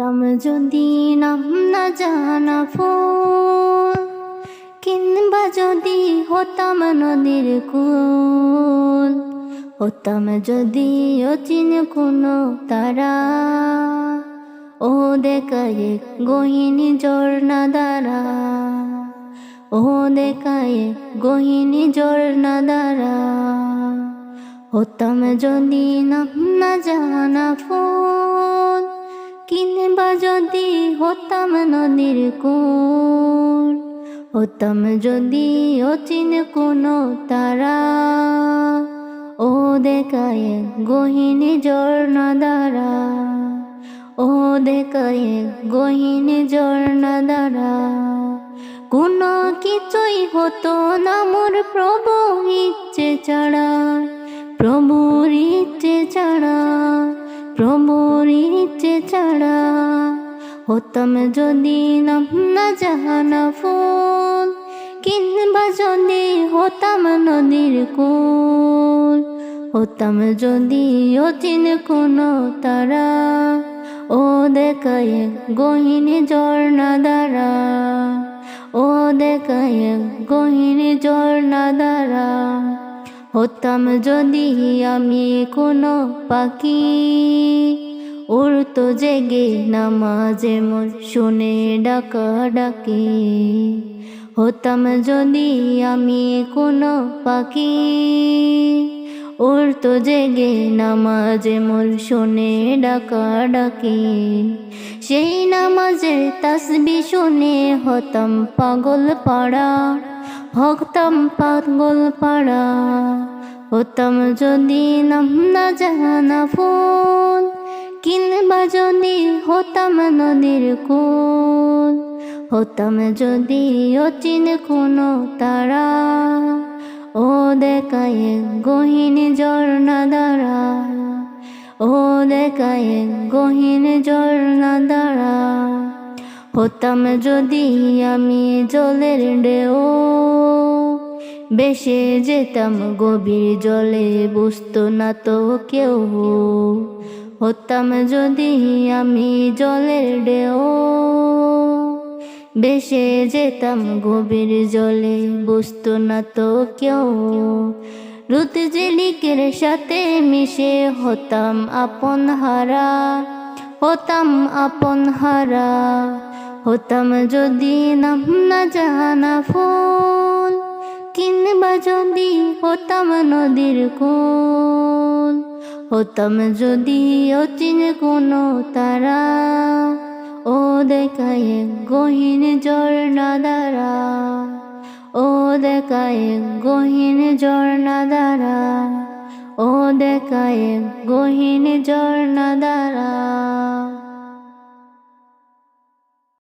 হতাম যদি নাম না জানা ফুল কিংবা যদি হতাম নদীর কুল হতাম যদি অচিন কোনো তারা ও দেখায় গহিনী জর্ণা দ্বারা ও দেখায় গহিনী জর্ণা দ্বারা হতাম যদি নাম না জানা ফুল কিংবা যদি হতাম নদীর কুল হতাম যদি অচিন কোনো তারা ও দেখায় গহিনী জর্ণা দ্বারা ও দেখায় গহিনী জর্ণা দ্বারা কোনো কিছুই হতো না মোর প্রভু ইচ্ছে ছাড়া প্রভুর হতাম যদি না জাহানা ফুল, কিংবা যদি হতাম নদীর কুল, হতাম যদি অচিন কোনো তারা, ও দেখায় গহিনী জর্ণা দ্বারা, ও দেখায় গহিনী জর্ণা দ্বারা, হতাম যদি আমি কোনো পাখি উড়তো জেগে নামাজে মোর শুনে ডাকা ডাকে। হতাম যদি আমি কোনো পাখি। উড়তো জেগে নামাজে মোর শুনে ডাকা ডাকে। সেই নামাজের তাসবি শুনে হতাম পাগল পাড়া। হতাম পাগল পাড়া। হতাম যদি নাম না জানা ফুল কিংবা যদি হতাম নদীর কুল হতাম যদি অচিন কোনো তারা ও দেখায় গহিনী জর্ণা দ্বারা ও দেখায় গহিনী জর্ণা দ্বারা হতাম যদি আমি জলের ডেও বেশে যেতাম গভীর জলে বুঝতো না তো কেউ হতাম যদি আমি জলের ডেও বেশে যেতাম গভীর জলে, বুঝতো না তো কেউ। রুত জেলিকের সাথে মিশে হতাম আপন হারা, হতাম আপন হারা। হতাম যদি নাম না জানা ফুল, কিংবা যদি হতাম নদীর কুল। হতাম যদি অচিন কোনো তারা, ও দেখায় গহীন ঝর্ণা দ্বারা, ও দেখায় গহীন ঝর্ণা দ্বারা, ও দেখায় গহীন ঝর্ণা দ্বারা।